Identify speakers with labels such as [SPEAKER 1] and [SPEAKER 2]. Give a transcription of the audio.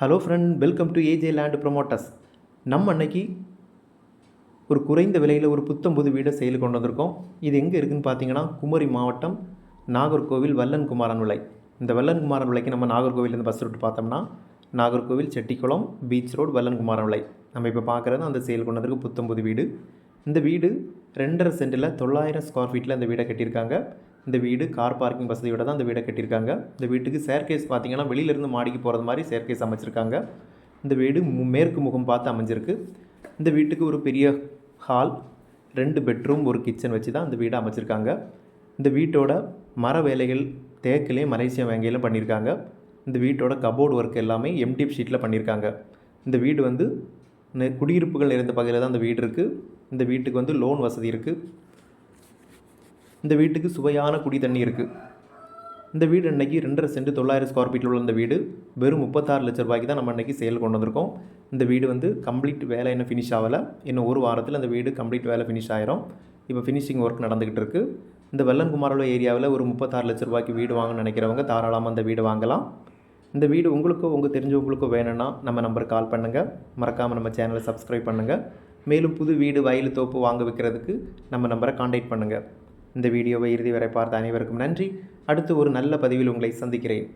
[SPEAKER 1] Hello friend welcome to A J land promoters நம்ம அன்னைக்கு ஒரு குறைந்த விலையில் ஒரு புத்தம்புது வீடை செயல் கொண்டு வந்திருக்கோம். இது எங்கே இருக்குதுன்னு பார்த்தீங்கன்னா குமரி மாவட்டம் நாகர்கோவில் வல்லன் குமாரன் விலை இந்த வல்லன் குமாரன் விலைக்கு நம்ம நாகர்கோவிலேருந்து பஸ் ரூட் பார்த்தோம்னா நாகர்கோவில் செட்டிக்குளம் பீச் ரோடு வல்லன் குமாரன் விலை நம்ம இப்போ பார்க்குறது அந்த செயல் கொண்டு வந்திருக்கு புத்தம்புது வீடு. இந்த வீடு ரெண்டரை சென்டில் தொள்ளாயிரம் ஸ்கொயர் ஃபீட்டில் இந்த வீடை கட்டியிருக்காங்க. இந்த வீடு கார் பார்க்கிங் வசதியோட தான் இந்த வீடை கட்டியிருக்காங்க. இந்த வீட்டுக்கு சேர்கேஸ் பார்த்திங்கன்னா வெளியிலேருந்து மாடிக்கு போகிறது மாதிரி சேர்கேஸ் அமைச்சிருக்காங்க. இந்த வீடு மு- மேற்கு முகம் பார்த்து அமைஞ்சிருக்கு. இந்த வீட்டுக்கு ஒரு பெரிய ஹால் ரெண்டு பெட்ரூம் ஒரு கிச்சன் வச்சு தான் இந்த வீடை அமைச்சிருக்காங்க. இந்த வீட்டோட மர வேலைகள் தேக்கிலையும் மலேசியா வேங்கையிலும் பண்ணியிருக்காங்க. இந்த வீட்டோட கபோர்டு ஒர்க் எல்லாமே எம்டிஎஃப் ஷீட்டில் பண்ணியிருக்காங்க. இந்த வீடு வந்து குடியிருப்புகள் நிறைந்த பகுதியில் தான் இந்த வீடு இருக்குது இந்த வீட்டுக்கு வந்து லோன் வசதி இருக்குது இந்த வீட்டுக்கு சுவையான குடி தண்ணி இருக்குது இந்த வீடு அன்றைக்கி ரெண்டரை சென்ட் தொள்ளாயிரம் ஸ்கொயர் ஃபீட்டில் உள்ள இந்த வீடு. வெறும் முப்பத்தாறு லட்ச ரூபாய்க்கு தான் நம்ம அன்றைக்கி சேல் கொண்டு வந்திருக்கோம். இந்த வீடு வந்து கம்ப்ளீட் வேலை இன்னும் ஃபினிஷ் ஆகலை. இன்னும் ஒரு வாரத்தில் அந்த வீடு கம்ப்ளீட் வேலை ஃபினிஷ் ஆயிரும். இப்போ ஃபினிஷிங் ஒர்க் நடந்துக்கிட்டு இருக்குது இந்த வெள்ளன்குமாரோட ஏரியாவில் ஒரு முப்பத்தாறு லட்ச ரூபாய்க்கு வீடு வாங்கணும்னு நினைக்கிறவங்க தாராளமாக அந்த வீடு வாங்கலாம். இந்த வீடு உங்களுக்கோ உங்கள் தெரிஞ்சவங்களுக்கோ வேணும்னா நம்ம நம்பருக்கு கால் பண்ணுங்கள் மறக்காமல் நம்ம சேனலை சப்ஸ்கிரைப் பண்ணுங்கள் மேலும் புது வீடு வயல் தோப்பு வாங்க வைக்கிறதுக்கு நம்ம நம்பரை காண்டாக்ட் பண்ணுங்கள் இந்த வீடியோவை இறுதி வரை பார்த்த அனைவருக்கும் நன்றி. அடுத்து ஒரு நல்ல பதிவில் உங்களை சந்திக்கிறேன்.